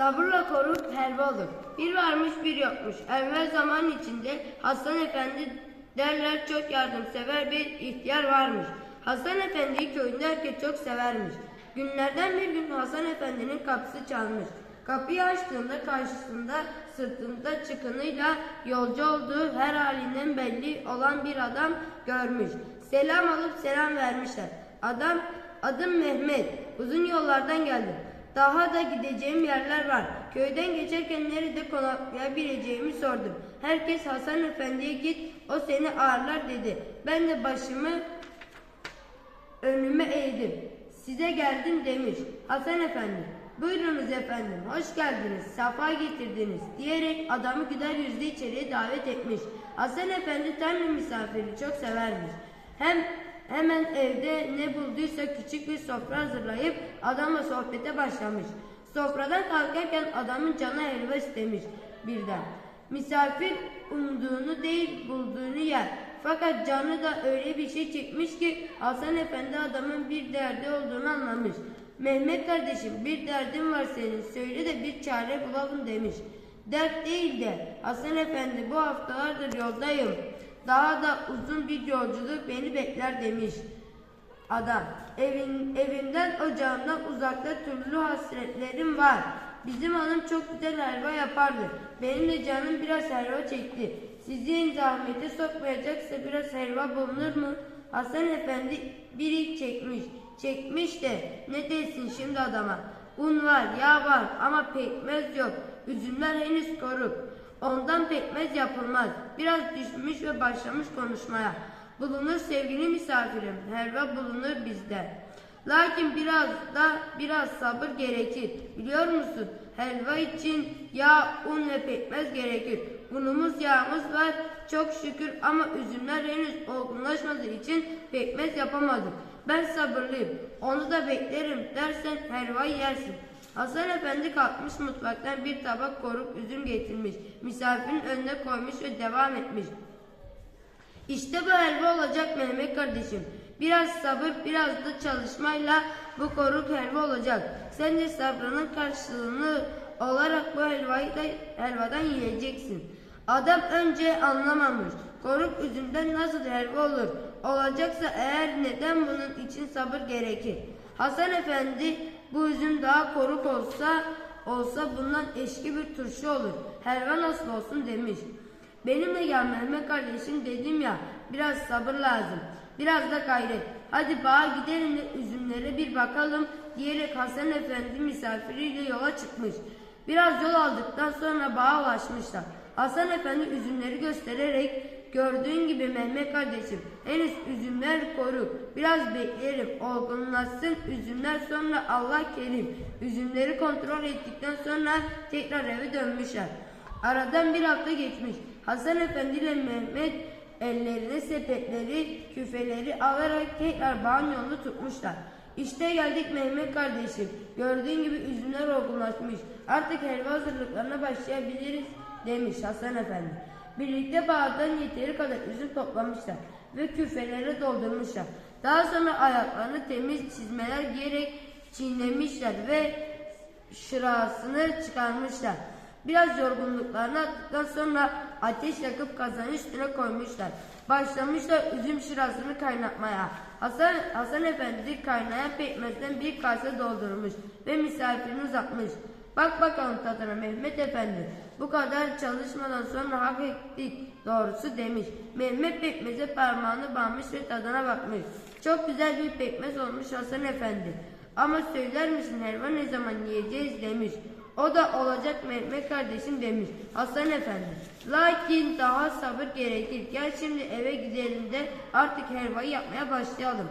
Sabırla koruyup helva olur. Bir varmış bir yokmuş. Evvel zaman içinde Hasan Efendi derler çok yardımsever bir ihtiyar varmış. Hasan Efendi'yi köyünde herkes çok severmiş. Günlerden bir gün Hasan Efendi'nin kapısı çalmış. Kapıyı açtığında karşısında sırtında çıkınıyla yolcu olduğu her halinden belli olan bir adam görmüş. Selam alıp selam vermişler. Adam adım Mehmet. Uzun yollardan geldim. Daha da gideceğim yerler var. Köyden geçerken nerede konaklayabileceğimi sordum. Herkes Hasan Efendi'ye git o seni ağırlar dedi. Ben de başımı önüme eğdim. Size geldim demiş. Hasan Efendi. Buyurunuz efendim, hoş geldiniz, safa getirdiniz diyerek adamı güler yüzlü içeriye davet etmiş. Hasan Efendi Tanrı misafiri çok severmiş. Hem hemen evde ne bulduysa küçük bir sofra hazırlayıp adamla sohbete başlamış. Sofradan kalkarken adamın canı helva istemiş birden. Misafir umduğunu değil bulduğunu yer. Fakat canı da öyle bir şey çekmiş ki Hasan Efendi adamın bir derdi olduğunu anlamış. Mehmet kardeşim bir derdim var senin söyle de bir çare bulalım demiş. Dert değil de Hasan Efendi bu haftalardır yoldayım. Daha da uzun bir yolculuk beni bekler demiş. Adam, evin, evimden ocağımdan uzakta türlü hasretlerim var. Bizim hanım çok güzel helva yapardı. Benim de canım biraz helva çekti. Sizi zahmete sokmayacaksa biraz helva bulunur mu? Hasan Efendi bir ilk çekmiş. Çekmiş de ne desin şimdi adama? Un var, yağ var ama pekmez yok. Üzümler henüz koruk. Ondan pekmez yapılmaz. Biraz düşmüş ve başlamış konuşmaya. Bulunur sevgili misafirim, helva bulunur bizde. Lakin biraz da biraz sabır gerekir. Biliyor musun? Helva için yağ, un ve pekmez gerekir. Unumuz, yağımız var çok şükür ama üzümler henüz olgunlaşmadığı için pekmez yapamadık. Ben sabırlıyım. Onu da beklerim dersen helvayı yersin. Hasan Efendi kalkmış mutfaktan bir tabak koruk üzüm getirmiş. Misafirin önüne koymuş ve devam etmiş. İşte bu helva olacak Mehmet kardeşim. Biraz sabır, biraz da çalışmayla bu koruk helva olacak. Sen de sabrının karşılığını olarak bu helvayı da helvadan yiyeceksin. Adam önce anlamamış. Koruk üzümden nasıl helva olur? Olacaksa eğer neden bunun için sabır gerekir? Hasan Efendi bu üzüm daha koruk olsa olsa bundan eşki bir turşu olur. Helva nasıl olsun demiş. Benimle gel Mehmet kardeşim dedim ya biraz sabır lazım. Biraz da gayret. Hadi bağa gidelim de üzümlere bir bakalım diyerek Hasan Efendi misafiriyle yola çıkmış. Biraz yol aldıktan sonra bağa ulaşmışlar. Hasan Efendi üzümleri göstererek gördüğün gibi Mehmet kardeşim henüz üzümler koruk. Biraz bekleyelim olgunlaşsın üzümler sonra Allah kerim. Üzümleri kontrol ettikten sonra tekrar eve dönmüşler. Aradan bir hafta geçmiş. Hasan Efendi ile Mehmet ellerine sepetleri, küfeleri alarak tekrar bağın yolunu tutmuşlar. İşte geldik Mehmet kardeşim. Gördüğün gibi üzümler olgunlaşmış. Artık helva hazırlıklarına başlayabiliriz demiş Hasan Efendi. Birlikte bağdan yeteri kadar üzüm toplamışlar ve küfelere doldurmuşlar. Daha sonra ayaklarını temiz çizmeler giyerek çiğnemişler ve şırasını çıkarmışlar. Biraz yorgunluklarını attıktan sonra ateş yakıp kazanın üstüne koymuşlar. Başlamışlar üzüm şırasını kaynatmaya. Hasan, Hasan Efendi kaynayan pekmezden bir kase doldurmuş ve misafirini uzatmış. Bak bakalım tadına Mehmet Efendi. Bu kadar çalışmadan sonra hak ettik doğrusu demiş. Mehmet pekmeze parmağını banmış ve tadına bakmış. Çok güzel bir pekmez olmuş Hasan Efendi. Ama söyler misin helva ne zaman yiyeceğiz demiş. O da olacak Mehmet kardeşim demiş Hasan Efendi. Lakin daha sabır gerekir. Gel şimdi eve gidelim de artık helvayı yapmaya başlayalım.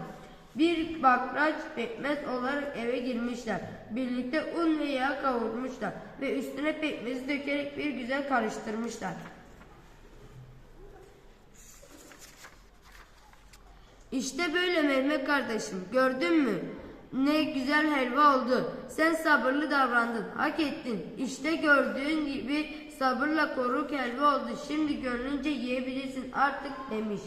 Bir bakraç pekmez olarak eve girmişler. Birlikte un ve yağ kavurmuşlar ve üstüne pekmezi dökerek bir güzel karıştırmışlar. İşte böyle Mehmet kardeşim gördün mü? Ne güzel helva oldu. Sen sabırlı davrandın. Hak ettin. İşte gördüğün gibi sabırla koruk helva oldu. Şimdi gönlünce yiyebilirsin artık demiş.